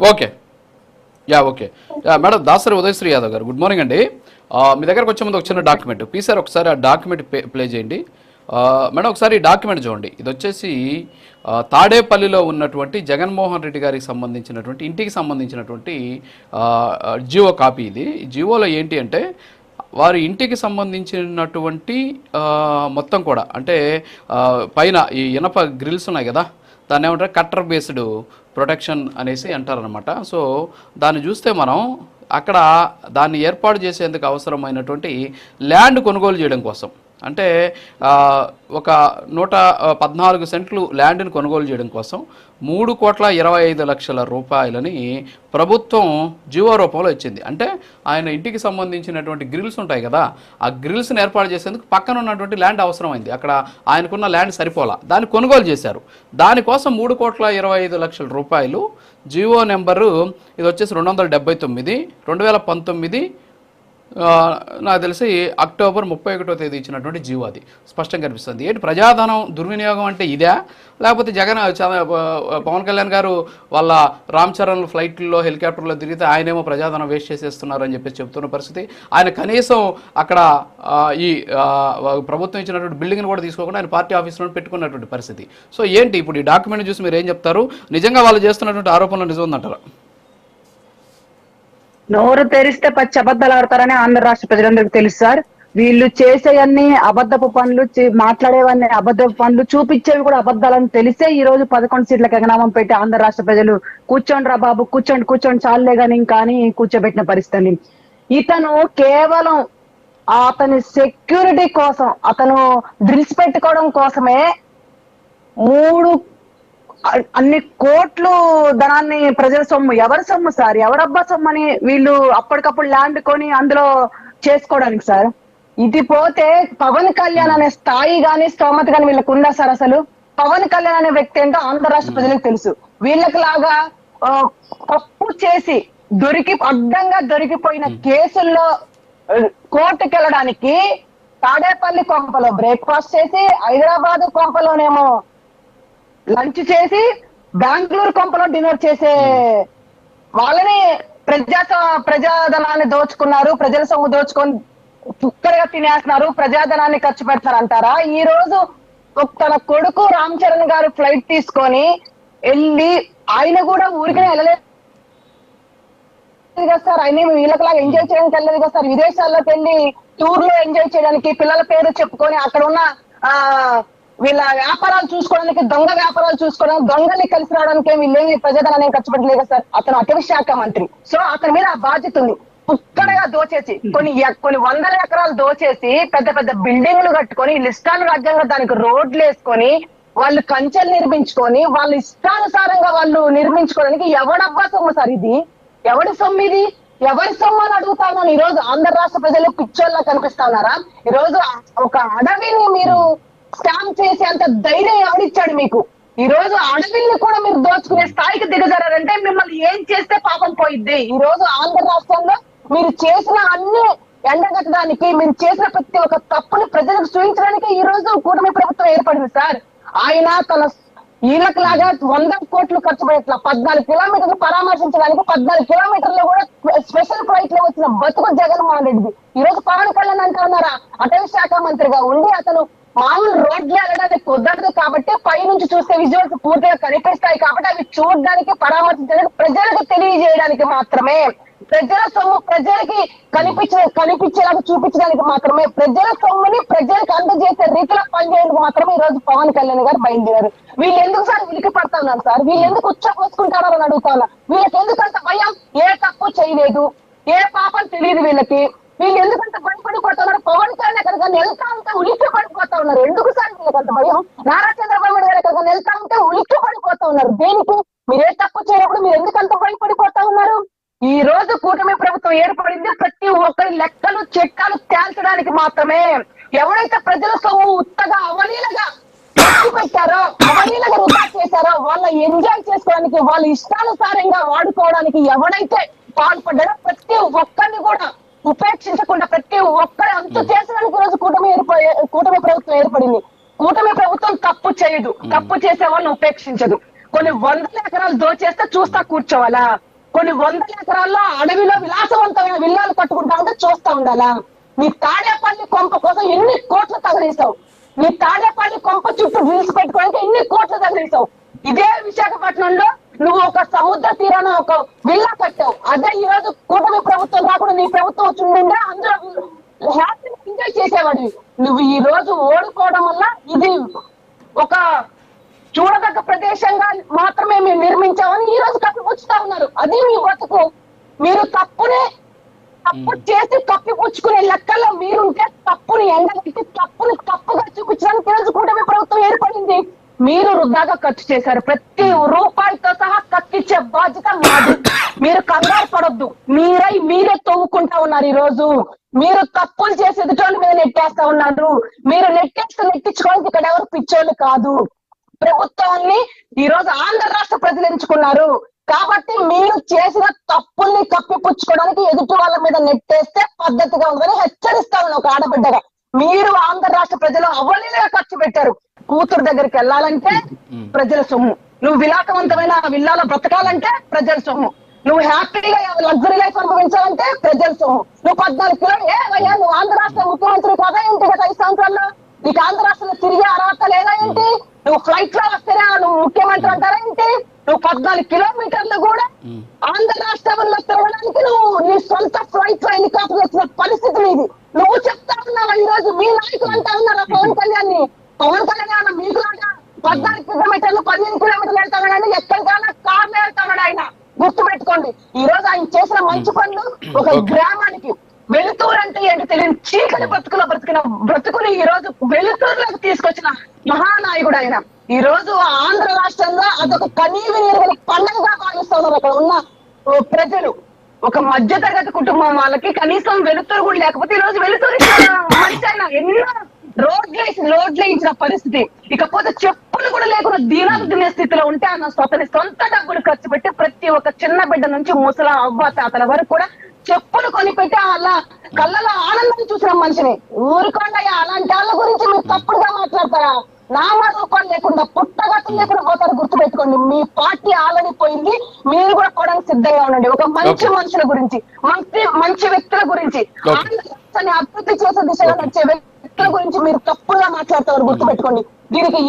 Okay. Yeah okay. Yeah madam Dasari Udayasri Yadav garu good morning అండి. మీ దగ్గరకు వచ్చే ముందు ఒక చిన్న డాక్యుమెంట్. పీసార్ ఒకసారి ఆ డాక్యుమెంట్ ప్లే చేయండి. మేడం ఒకసారి ఈ డాక్యుమెంట్ చూడండి. ఇది వచ్చేసి తాడేపల్లిలో ఉన్నటువంటి జగన్మోహన్ రెడ్డి గారికి సంబంధించినటువంటి ఇంటికి సంబంధించినటువంటి జియో కాపీ ఇది. జియోలో ఏంటి అంటే వారి ఇంటికి సంబంధించినటువంటి మొత్తం కూడా అంటే పైన ఈ ఇనప గ్రిల్స్ ఉన్నాయి కదా దాన్ని ఏమంటారు? కట్టర్ బేస్డ్ ప్రొటెక్షన్ అనేసి అంటారనమాట సో దాన్ని చూస్తే మనం అక్కడ దాన్ని ఏర్పాటు చేసేందుకు అవసరమైనటువంటి ల్యాండ్ కొనుగోలు చేయడం కోసం. అంటే ఒక నూట పద్నాలుగు సెంట్లు ల్యాండ్ని కొనుగోలు చేయడం కోసం మూడు కోట్ల ఇరవై ఐదు లక్షల రూపాయలని ప్రభుత్వం జీవో రూపంలో ఇచ్చింది. అంటే ఆయన ఇంటికి సంబంధించినటువంటి గ్రిల్స్ ఉంటాయి కదా ఆ గ్రిల్స్ని ఏర్పాటు చేసేందుకు పక్కన ఉన్నటువంటి ల్యాండ్ అవసరమైంది. అక్కడ ఆయనకున్న ల్యాండ్ సరిపోలా. దాన్ని కొనుగోలు చేశారు. దానికోసం మూడు కోట్ల ఇరవై ఐదు లక్షల రూపాయలు జీవో నెంబరు ఇది వచ్చేసి రెండు వందల డెబ్బై తొమ్మిది రెండు వేల పంతొమ్మిది నాకు తెలిసి అక్టోబర్ ముప్పై ఒకటో తేదీ ఇచ్చినటువంటి జీవో అది. స్పష్టంగా కనిపిస్తుంది. ఏంటి ప్రజాధనం దుర్వినియోగం అంటే ఇదే? లేకపోతే జగన్ పవన్ కళ్యాణ్ గారు వాళ్ళ రామ్ చరణ్ ఫ్లైట్లో హెలికాప్టర్లో తిరిగితే ఆయనేమో ప్రజాధనం వేస్ట్ చేసేస్తున్నారని చెప్పేసి చెప్తున్న పరిస్థితి. ఆయన కనీసం అక్కడ ఈ ప్రభుత్వం ఇచ్చినటువంటి బిల్డింగ్ని కూడా తీసుకోకుండా ఆయన పార్టీ ఆఫీస్లో పెట్టుకున్నటువంటి పరిస్థితి. సో ఏంటి ఇప్పుడు ఈ డాక్యుమెంట్ చూసి మీరు ఏం చెప్తారు? నిజంగా వాళ్ళు చేస్తున్నటువంటి ఆరోపణలు నిజం ఉందంటారా? నోరు తెరిస్తే పచ్చి అబద్ధాలు ఆడతారని ఆంధ్ర రాష్ట్ర ప్రజలందరికీ తెలుసు సార్. వీళ్ళు చేసేవన్నీ అబద్ధపు పనులు మాట్లాడేవన్నీ అబద్ధపు పనులు చూపించేవి కూడా అబద్ధాలని తెలిసే ఈ రోజు పదకొండు సీట్లకు ఎగనామం పెట్టి ఆంధ్ర రాష్ట్ర ప్రజలు కూర్చోండి రా బాబు కూర్చోండి కూర్చోండి చాలులే కానీ ఇంకా అని కూర్చోబెట్టిన పరిస్థితి. ఇతను కేవలం అతని సెక్యూరిటీ కోసం అతను డ్రిల్స్ పెట్టుకోవడం కోసమే మూడు అన్ని కోట్లు ధనాన్ని ప్రజల సొమ్ము ఎవరి సొమ్ము సార్? ఎవరబ్బా సొమ్ము అని వీళ్ళు అప్పటికప్పుడు ల్యాండ్ కొని అందులో చేసుకోవడానికి సార్? ఇది పోతే పవన్ కళ్యాణ్ అనే స్థాయి గాని స్తోమత గాని వీళ్ళకు ఉందా సార్ అసలు? పవన్ కళ్యాణ్ అనే వ్యక్తి ఏంటో ఆంధ్ర రాష్ట్ర ప్రజలకు తెలుసు. వీళ్ళకి లాగా తప్పు చేసి దొరికి అడ్డంగా దొరికిపోయిన కేసుల్లో కోర్టుకి వెళ్ళడానికి తాడేపల్లి కొంపలో బ్రేక్ఫాస్ట్ చేసి హైదరాబాద్ కొంపలోనేమో లంచ్ చేసి బెంగళూరు కొంపలో డిన్నర్ చేసే వాళ్ళని ప్రజా ప్రజాధనాన్ని దోచుకున్నారు ప్రజల సొమ్ము దోచుకొని కుక్కలుగా తినేస్తున్నారు ప్రజాధనాన్ని ఖర్చు పెడతారు అంటారా ఈ రోజు తన కొడుకు రామ్ చరణ్ గారు ఫ్లైట్ తీసుకొని వెళ్ళి ఆయన కూడా ఊరికనే వెళ్ళలేదు. కదా సార్ ఆయన ఏమి వీళ్ళకిలాగా ఎంజాయ్ చేయడానికి వెళ్ళలేదు కదా సార్. విదేశాల్లోకి వెళ్ళి టూర్లో ఎంజాయ్ చేయడానికి పిల్లల పేరు చెప్పుకొని అక్కడ ఉన్న ఆ వీళ్ళ వ్యాపారాలు చూసుకోవడానికి దొంగ వ్యాపారాలు చూసుకోవడానికి దొంగల్ని కలిసి రావడానికి ఏమి వీళ్ళేమి ప్రజాధనాన్ని ఖర్చు పెట్టలేదు కదా సార్? అతను అటవీ శాఖ మంత్రి. సో అతని మీద ఆ బాధ్యత ఉంది. కుక్కడగా దోచేసి కొన్ని ఎ- కొన్ని వందల ఎకరాలు దోచేసి పెద్ద పెద్ద బిల్డింగ్లు కట్టుకొని వీళ్ళ ఇష్టాను రాజ్యంగా దానికి రోడ్లు వేసుకొని వాళ్ళు కంచెలు నిర్మించుకొని వాళ్ళ ఇష్టానుసారంగా వాళ్ళు నిర్మించుకోవడానికి ఎవడబ్బా సొమ్ము సార్ ఇది? ఎవడి సొమ్ము ఇది? ఎవరి సొమ్ము అని అడుగుతా ఉన్నాను ఈ రోజు ఆంధ్ర రాష్ట్ర ప్రజలు పిచ్చోళ్ళ కనిపిస్తా ఉన్నారా? ఈ రోజు ఒక అడవిని మీరు స్కామ్ చేసేంత ధైర్యం ఎవరిచ్చాడు మీకు? ఈ రోజు అడవిని కూడా మీరు దోచుకునే స్థాయికి దిగజారంటే మిమ్మల్ని ఏం చేస్తే పాపం పోయిద్ది? ఈ రోజు ఆంధ్ర రాష్ట్రంలో మీరు చేసిన అన్ని ఎండగట్టడానికి మీరు చేసిన ప్రతి ఒక్క తప్పుని ప్రజలకు చూపించడానికి ఈ రోజు కూటమి ప్రభుత్వం ఏర్పడింది సార్. ఆయన తన ఈలకు లాగా వంద కోట్లు ఖర్చు పెట్టిన పద్నాలుగు కిలోమీటర్లు పరామర్శించడానికి పద్నాలుగు కిలోమీటర్లు కూడా స్పెషల్ ఫ్లైట్లో వచ్చిన బతుకు జగన్మోహన్ రెడ్డి ఈ రోజు పవన్ కళ్యాణ్ అంటున్నారా అటవీ శాఖ మంత్రిగా ఉండి అతను మామూలు రోడ్లు వెళ్ళడానికి కుదరదు కాబట్టి పై నుంచి చూస్తే విజువల్స్ పూర్తిగా కనిపిస్తాయి కాబట్టి అవి చూడడానికి పరామర్శించడానికి ప్రజలకు తెలియజేయడానికి మాత్రమే. ప్రజల సొమ్ము ప్రజలకి కనిపించే కనిపించేలాగా చూపించడానికి మాత్రమే. ప్రజల సొమ్ముని ప్రజలకు అందజేసే రీతిలో పనిచేయడానికి మాత్రమే ఈ రోజు పవన్ కళ్యాణ్ గారు బయలుదేరారు. వీళ్ళు ఎందుకు సార్ ఉలికి పడతా సార్? వీళ్ళు ఎందుకు ఉచ్చ పోసుకుంటారో అని అడుగుతాను వీళ్ళకి ఎందుకంత భయం? ఏ తప్పు చేయలేదు. ఏ పాపం తెలియదు వీళ్ళకి. వీళ్ళు ఎందుకంత భయపడిపోతున్నారు పవన్ కళ్యాణ్ ఎక్కడికైనా వెళ్తా ఉంటే ఉలిక్కి పడిపోతా ఉన్నారు. ఎందుకు సార్ మీకు అంత భయం? నారా చంద్రబాబు గారు ఎక్కడికైనా వెళ్తా ఉంటే ఉలిక్కి పడిపోతా ఉన్నారు. దేనికి? మీరు ఏ తప్పు చేయనప్పుడు మీరు ఎందుకు అంత భయపడిపోతా ఉన్నారు? ఈ రోజు కూటమి ప్రభుత్వం ఏర్పడింది ప్రతి ఒక్కరి లెక్కలు చెక్కాలు తేల్చడానికి మాత్రమే. ఎవరైతే ప్రజల సొమ్ము ఉత్తగా అవలీలగా పెట్టారో అవలీలగా వృధా చేశారో వాళ్ళ ఎంజాయ్ చేసుకోవడానికి వాళ్ళ ఇష్టానుసారంగా వాడుకోవడానికి ఎవడైతే పాల్పడ్డారో ప్రతి ఒక్క ఉపేక్షించకుండా ప్రతి ఒక్కరి అంతు చేసడానికి ఈ రోజు కూటమి కూటమి ప్రభుత్వం ఏర్పడింది. కూటమి ప్రభుత్వం తప్పు చేయదు. తప్పు చేసే వాళ్ళని ఉపేక్షించదు. కొన్ని వందల ఎకరాలు దోచేస్తే చూస్తా కూర్చోవాలా? కొన్ని వందల ఎకరాల్లో అడవిలో విలాసవంతమైన విల్లాలు కట్టుకుంటా ఉంటే చూస్తా ఉండాలా? నీ తాడేపల్లి కొంప కోసం ఎన్ని కోట్లు తగిలిస్తావు నీ తాడేపల్లి కొంప చుట్టూ రీల్స్ పెట్టుకోవడానికి ఎన్ని కోట్లు తగిలిస్తావు ఇదే విశాఖపట్నంలో నువ్వు ఒక సముద్ర తీరాన ఒక విల్లా కట్టావు. అదే ఈ రోజు కూటమి ప్రభుత్వం రాకుండా నీ ప్రభుత్వం వచ్చి ఉండిందే అందులో హ్యాపీ ఎంజాయ్ చేసేవాడివి నువ్వు ఈ రోజు ఓడిపోవడం వల్ల ఇది ఒక చూడదగ్గ ప్రదేశంగా మాత్రమే మేము నిర్మించామని ఈ రోజు కప్పిపుచ్చుతా ఉన్నారు అది బతుకు మీరు తప్పునే తప్పు చేసి కప్పిపుచ్చుకునే లెక్కల్లో మీరుంటే తప్పుని ఎండగట్టి తప్పుని తప్పుగా చూపించడానికి ఈ రోజు కూటమి ప్రభుత్వం ఏర్పడింది. మీరు వృధాగా ఖర్చు చేశారు. ప్రతి రూపాయితో సహా కక్కిచ్చే బాధ్యత మాది. మీరు కంగారు పడొద్దు. మీరై మీరే తవ్వుకుంటా ఉన్నారు ఈ రోజు మీరు తప్పులు చేసి ఎదుటోళ్ళ మీద నెట్టేస్తా ఉన్నారు. మీరు నెట్టేస్తే నెట్టించుకోవడానికి ఇక్కడ ఎవరు పిచ్చోళ్ళు కాదు. ప్రభుత్వాన్ని ఈ రోజు ఆంధ్ర రాష్ట్ర ప్రజలు ఎంచుకున్నారు. కాబట్టి చేసిన తప్పుల్ని కప్పిపుచ్చుకోవడానికి ఎదుటి వాళ్ళ మీద నెట్టేస్తే పద్ధతిగా ఉందని హెచ్చరిస్తా ఉన్నాను ఒక ఆడబిడ్డగా. మీరు ఆంధ్ర రాష్ట్ర ప్రజలు అవలీలుగా ఖర్చు పెట్టారు. కూతురు దగ్గరికి వెళ్ళాలంటే ప్రజల సొమ్ము. నువ్వు విలాసవంతమైన విల్లాలో బ్రతకాలంటే ప్రజల సొమ్ము. నువ్వు హ్యాపీగా లగ్జరీ లైఫ్ అనుభవించాలంటే ప్రజల సొమ్ము. నువ్వు పద్నాలుగు కిలో ఏ అయ్యా నువ్వు ఆంధ్ర రాష్ట్ర ముఖ్యమంత్రి కదా ఏంటి గత ఐదు సంవత్సరాల్లో నీకు ఆంధ్ర రాష్ట్రంలో తిరిగే అర్హత లేదా ఏంటి? నువ్వు ఫ్లైట్లో వస్తేనే నువ్వు ముఖ్యమంత్రి అంటారా ఏంటి? నువ్వు పద్నాలుగు కిలోమీటర్లు కూడా ఆంధ్ర రాష్ట్రంలో తిరగడానికి నువ్వు నీ సొంత ఫ్లైట్లో హెలికాప్టర్ వచ్చిన పరిస్థితి నీది. నువ్వు చెప్తా ఉన్నావా ఈ రోజు మీ నాయకులు అంటా ఉన్నారా పవన్ కళ్యాణ్ని పవన్ కళ్యాణ్ మీకు లాగా పద్నాలుగు కిలోమీటర్లు పదిహేను కిలోమీటర్లు వెళ్తాడు కానీ ఎక్కడికైనా కార్లు వెళ్తాడు ఆయన. గుర్తు పెట్టుకోండి ఈ రోజు ఆయన చేసిన మంచి పనులు ఒక గ్రామానికి వెలుతురు అంటే ఏంటి తెలియని చీకటి బ్రతుకులో బ్రతికిన బ్రతుకుని ఈ రోజు వెలుతురులోకి తీసుకొచ్చిన మహానాయకుడు ఆయన. ఈ రోజు ఆంధ్ర రాష్ట్రంలో అదొక కనీవి నీరుగల పండుగగా భావిస్తున్నారు అక్కడ ఉన్న ఓ ప్రజలు. ఒక మధ్య తరగతి కుటుంబం వాళ్ళకి కనీసం వెలుతురు కూడా లేకపోతే ఈ రోజు వెలుతురు ఎన్నో రోడ్లు వేసి రోడ్లు వేయించిన పరిస్థితి. ఇకపోతే చెప్పులు కూడా లేకుండా దీనాలు తినే స్థితిలో ఉంటే ఆయన అతని సొంత డబ్బులు ఖర్చు పెట్టి ప్రతి ఒక్క చిన్న బిడ్డ నుంచి ముసల అవ్వ తాతల వరకు కూడా చెప్పులు కొనిపెట్టి అలా కళ్ళలో ఆనందం చూసిన మనిషిని. ఊరుకోండి అలాంటి వాళ్ళ గురించి మీరు తప్పుడుగా మాట్లాడతారా? నామరూపం లేకుండా పుట్టగట్టం లేకుండా పోతారు గుర్తు పెట్టుకోండి మీ పార్టీ ఆల్రెడీ పోయింది మీరు కూడా పోవడానికి సిద్ధంగా ఉండండి. ఒక మంచి. మనుషుల గురించి మంచి మంచి వ్యక్తుల గురించి అభివృద్ధి చేసే దిశగా నడిచే వ్యక్తుల గురించి మీరు తప్పుగా మాట్లాడతారు గుర్తు పెట్టుకోండి దీనికి